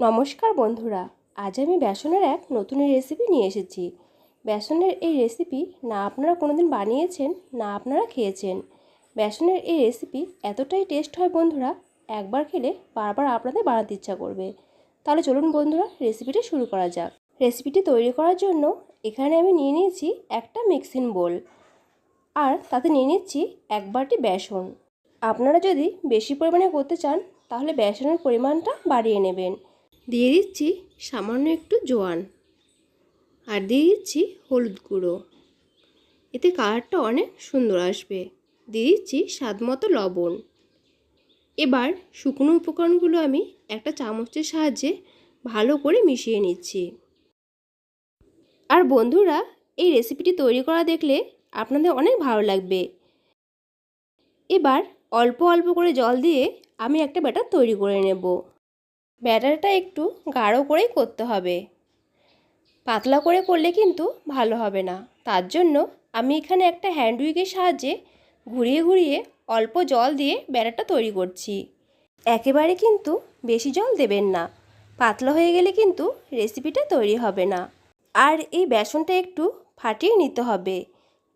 নমস্কার বন্ধুরা, আজ আমি বেসনের এক নতুন রেসিপি নিয়ে এসেছি। বেসনের এই রেসিপি না আপনারা কোনোদিন বানিয়েছেন, না আপনারা খেয়েছেন। বেসনের এই রেসিপি এতটাই টেস্ট হয় বন্ধুরা, একবার খেলে বারবার আপনাদের বানাতে ইচ্ছা করবে। তাহলে চলুন বন্ধুরা রেসিপিটি শুরু করা যাক। রেসিপিটি তৈরি করার জন্য এখানে আমি নিয়ে নিয়েছি একটা মিক্সিং বোল আর তাতে নিয়ে নিচ্ছি এক বাটি বেসন। আপনারা যদি বেশি পরিমাণে করতে চান, তাহলে বেসনের পরিমাণটা বাড়িয়ে নেবেন। দিয়ে দিচ্ছি সামান্য একটু জোয়ান আর দিয়ে দিচ্ছি হলুদ গুঁড়ো। এতে কালারটা অনেক সুন্দর আসবে। দিয়ে দিচ্ছি স্বাদ মতো লবণ। এবার শুকনো উপকরণগুলো আমি একটা চামচের সাহায্যে ভালো করে মিশিয়ে নিচ্ছি। আর বন্ধুরা, এই রেসিপিটি তৈরি করা দেখলে আপনাদের অনেক ভালো লাগবে। এবার অল্প অল্প করে জল দিয়ে আমি একটা ব্যাটার তৈরি করে নেব। ব্যাটারটা একটু গাঢ় করেই করতে হবে। পাতলা করে করলে কিন্তু ভালো হবে না। তার জন্য আমি এখানে একটা হ্যান্ড উইকের সাহায্যে ঘুরিয়ে ঘুরিয়ে অল্প জল দিয়ে ব্যাটারটা তৈরি করছি। একেবারে কিন্তু বেশি জল দেবেন না। পাতলা হয়ে গেলে কিন্তু রেসিপিটা তৈরি হবে না। আর এই বেসনটা একটু ফাটিয়ে নিতে হবে।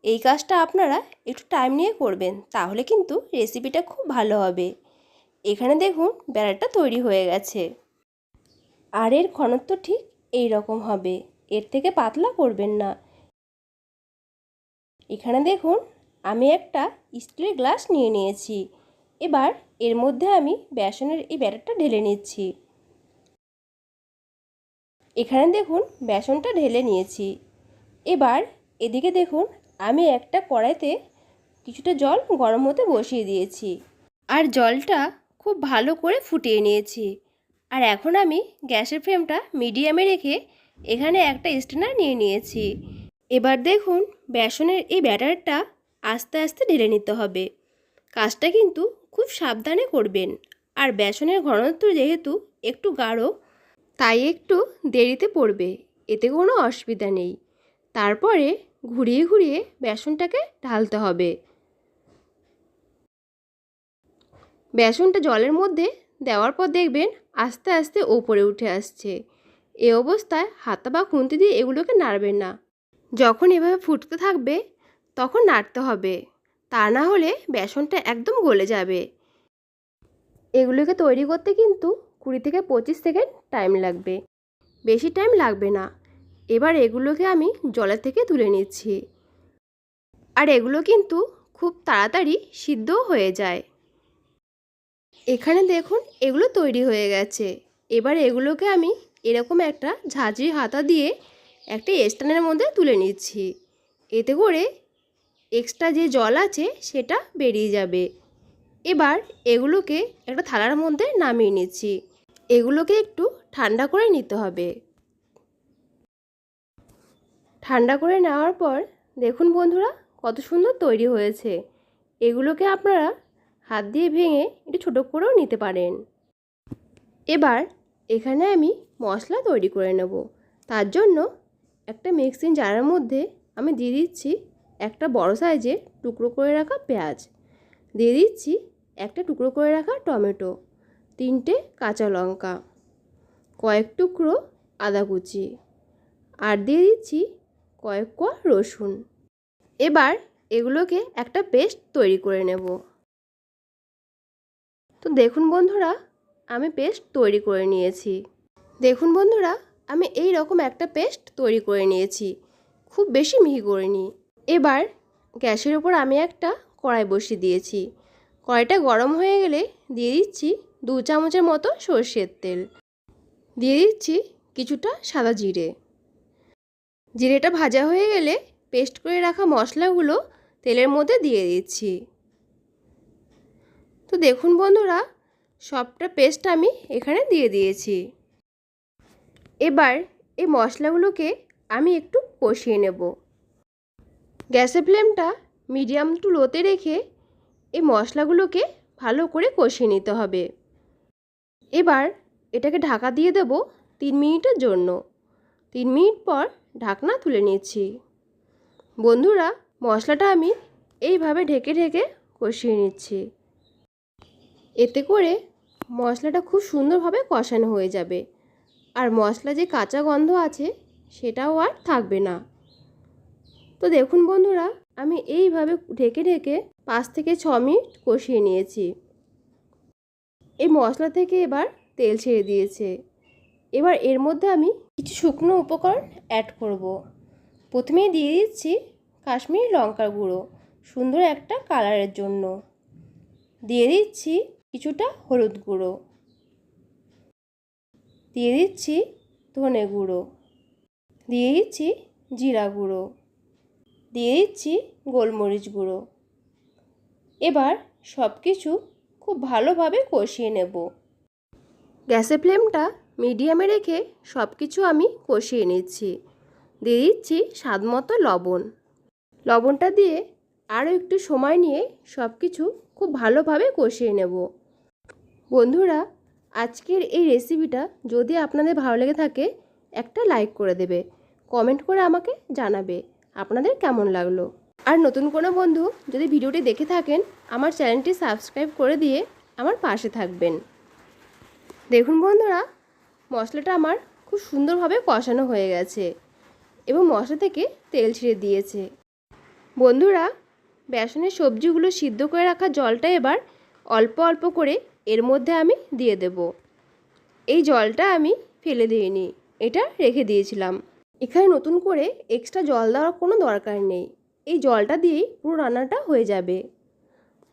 এই কাজটা আপনারা একটু টাইম নিয়ে করবেন, তাহলে কিন্তু রেসিপিটা খুব ভালো হবে। এখানে দেখুন ব্যাটারটা তৈরি হয়ে গেছে। আর এর ঘনত্ব ঠিক এই রকম হবে, এর থেকে পাতলা করবেন না। এখানে দেখুন আমি একটা স্টিলের গ্লাস নিয়ে নিয়েছি, এবার এর মধ্যে আমি বেসনের এই ব্যাটারটা ঢেলে নিচ্ছি। এখানে দেখুন বেসনটা ঢেলে নিয়েছি, এবার এদিকে দেখুন আমি একটা কড়াইতে কিছুটা জল গরম হতে বসিয়ে দিয়েছি। আর জলটা খুব ভালো করে ফুটিয়ে নিয়েছি। আর এখন আমি গ্যাসের ফ্লেমটা মিডিয়ামে রেখে এখানে একটা স্টেনার নিয়ে নিয়েছি। এবার দেখুন বেসনের এই ব্যাটারটা আস্তে আস্তে ঢেলে নিতে হবে। কাজটা কিন্তু খুব সাবধানে করবেন। আর বেসনের ঘনত্ব যেহেতু একটু গাঢ়, তাই একটু দেরিতে পড়বে। এতে কোনো অসুবিধা নেই। তারপরে ঘুরিয়ে ঘুরিয়ে বেসনটাকে ঢালতে হবে। বেসনটা জলের মধ্যে দেওয়ার পর দেখবেন আস্তে আস্তে ওপরে উঠে আসছে। এ অবস্থায় হাতা বা খুন্তি দিয়ে এগুলোকে নাড়বেন না। যখন এভাবে ফুটতে থাকবে, তখন নাড়তে হবে। তা না হলে বেসনটা একদম গলে যাবে। এগুলোকে তৈরি করতে কিন্তু কুড়ি থেকে পঁচিশ সেকেন্ড টাইম লাগবে। বেশি টাইম লাগবে না। এবার এগুলোকে আমি জলের থেকে তুলে নিচ্ছি। আর এগুলো কিন্তু খুব তাড়াতাড়ি সিদ্ধও হয়ে যায়। এখানে দেখুন, এগুলো তৈরি হয়ে গেছে। এবার এগুলোকে আমি এরকম একটা ঝাঁঝরি হাতা দিয়ে একটা স্ট্যান্ডের মধ্যে তুলে নিচ্ছি। এতে করে এক্সট্রা যে জল আছে, সেটা বেরিয়ে যাবে। এবার এগুলোকে একটা থালার মধ্যে নামিয়ে নিচ্ছি। এগুলোকে একটু ঠান্ডা করে নিতে হবে। ঠান্ডা করে নেওয়ার পর দেখুন বন্ধুরা, কত সুন্দর তৈরি হয়েছে। এগুলোকে আপনারা হাত দিয়ে ভেঙে একটু ছোটো করেও নিতে পারেন। এবার এখানে আমি মশলা তৈরি করে নেব। তার জন্য একটা মিক্সিং জারের মধ্যে আমি দিয়ে দিচ্ছি একটা বড় সাইজের টুকরো করে রাখা পেঁয়াজ। দিয়ে দিচ্ছি একটা টুকরো করে রাখা টমেটো, তিনটে কাঁচা লঙ্কা, কয়েক টুকরো আদা কুচি আর দিয়ে দিচ্ছি কয়েক কোয়া রসুন। এবার এগুলোকে একটা পেস্ট তৈরি করে নেব। তো দেখুন বন্ধুরা, আমি পেস্ট তৈরি করে নিয়েছি। দেখুন বন্ধুরা, আমি এই রকম একটা পেস্ট তৈরি করে নিয়েছি। খুব বেশি মিহি করে করিনি। এবার গ্যাসের ওপর আমি একটা কড়াই বসিয়ে দিয়েছি। কড়াইটা গরম হয়ে গেলে দিয়ে দিচ্ছি দু চামচের মতো সর্ষের তেল। দিয়ে দিচ্ছি কিছুটা সাদা জিরে। জিরেটা ভাজা হয়ে গেলে পেস্ট করে রাখা মশলাগুলো তেলের মধ্যে দিয়ে দিচ্ছি। তো দেখুন বন্ধুরা, সবটা পেস্ট আমি এখানে দিয়ে দিয়েছি। এবার এই মশলাগুলোকে আমি একটু কষিয়ে নেব। গ্যাসের ফ্লেমটা মিডিয়াম টু লোতে রেখে এই মশলাগুলোকে ভালো করে কষিয়ে নিতে হবে। এবার এটাকে ঢাকা দিয়ে দেব তিন মিনিটের জন্য। তিন মিনিট পর ঢাকনা তুলে নিচ্ছি। বন্ধুরা, মশলাটা আমি এইভাবে ঢেকে ঢেকে কষিয়ে নিচ্ছি। এতে করে মশলাটা খুব সুন্দরভাবে কষানো হয়ে যাবে। আর মশলা যে কাঁচা গন্ধ আছে, সেটাও আর থাকবে না। তো দেখুন বন্ধুরা, আমি এইভাবে ঢেকে ঢেকে পাঁচ থেকে ছ মিনিট কষিয়ে নিয়েছি। এই মশলা থেকে এবার তেল ছেড়ে দিয়েছে। এবার এর মধ্যে আমি কিছু শুকনো উপকরণ অ্যাড করব। প্রথমেই দিয়ে দিচ্ছি কাশ্মীরি লঙ্কার গুঁড়ো, সুন্দর একটা কালারের জন্য। দিয়ে দিচ্ছি কিছুটা হলুদ গুঁড়ো। দিয়ে দিচ্ছি ধনে গুঁড়ো। দিয়ে দিচ্ছি জিরা গুঁড়ো। দিয়ে দিচ্ছি গোলমরিচ গুঁড়ো। এবার সব কিছু খুব ভালোভাবে কষিয়ে নেব। গ্যাসের ফ্লেমটা মিডিয়ামে রেখে সব কিছু আমি কষিয়ে নিচ্ছি। দিয়ে দিচ্ছি স্বাদ মতো লবণ। লবণটা দিয়ে আরও একটু সময় নিয়ে সব কিছু খুব ভালোভাবে কষিয়ে নেব। বন্ধুরা, আজকের এই রেসিপিটা যদি আপনাদের ভালো লেগে থাকে, একটা লাইক করে দেবে। কমেন্ট করে আমাকে জানাবে আপনাদের কেমন লাগল। আর নতুন কোনো বন্ধু যদি ভিডিওটি দেখে থাকেন, আমার চ্যানেলটি সাবস্ক্রাইব করে দিয়ে আমার পাশে থাকবেন। দেখুন বন্ধুরা, মশলাটা আমার খুব সুন্দরভাবে কষানো হয়ে গেছে এবং মশলা থেকে তেল ছেড়ে দিয়েছে। বন্ধুরা, বেসনের সবজিগুলো সিদ্ধ করে রাখা জলটা এবার অল্প অল্প করে এর মধ্যে আমি দিয়ে দেব। এই জলটা আমি ফেলে দিইনি, এটা রেখে দিয়েছিলাম। এখানে নতুন করে এক্সট্রা জল দেওয়ার কোনো দরকার নেই। এই জলটা দিয়েই পুরো রান্নাটা হয়ে যাবে।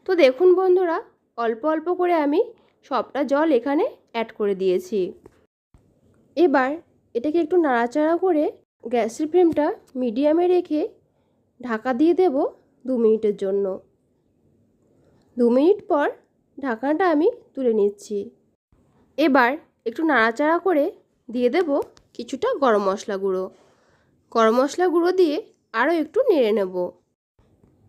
তো দেখুন বন্ধুরা, অল্প অল্প করে আমি সবটা জল এখানে অ্যাড করে দিয়েছি। এবার এটাকে একটু নাড়াচাড়া করে গ্যাসের ফ্লেমটা মিডিয়ামে রেখে ঢাকা দিয়ে দেব দু মিনিটের জন্য। দু মিনিট পর ঢাকনাটা আমি তুলে নিচ্ছি। এবার একটু নাড়াচাড়া করে দিয়ে দেব কিছুটা গরম মশলা গুঁড়ো। গরম মশলা গুঁড়ো দিয়ে আরও একটু নেড়ে নেব।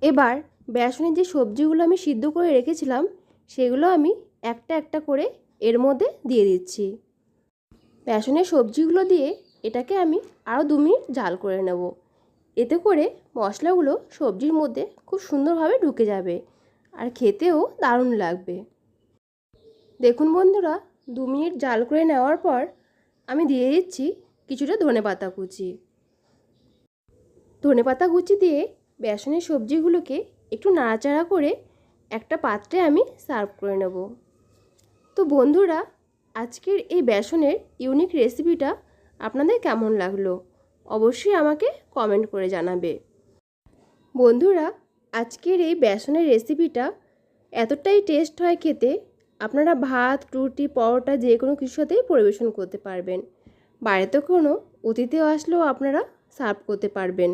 এবার বেসনের যে সবজিগুলো আমি সিদ্ধ করে রেখেছিলাম, সেগুলো আমি একটা একটা করে এর মধ্যে দিয়ে দিচ্ছি। বেসনের সবজিগুলো দিয়ে এটাকে আমি আরও দু মিনিট জাল করে নেব। এতে করে মশলাগুলো সবজির মধ্যে খুব সুন্দরভাবে ঢুকে যাবে। আর খেতেও দারুণ লাগবে। দেখুন বন্ধুরা, দু মিনিট জাল করে নেওয়ার পর আমি দিয়ে দিচ্ছি কিছুটা ধনে পাতা কুচি। ধনে পাতা কুচি দিয়ে বেসনের সবজিগুলোকে একটু নাড়াচাড়া করে একটা পাত্রে আমি সার্ভ করে নেব। তো বন্ধুরা, আজকের এই বেসনের ইউনিক রেসিপিটা আপনাদের কেমন লাগল? অবশ্যই আমাকে কমেন্ট করে জানাবে। বন্ধুরা আজকের এই বেসনের রেসিপিটা এতটাই টেস্ট হয় খেতে, আপনারা ভাত, রুটি, পরোটা যে কোনো কিছুর সাথেই পরিবেশন করতে পারবেন। বাড়িতে কোনো, অতিথিও আসলেও আপনারা সার্ভ করতে পারবেন।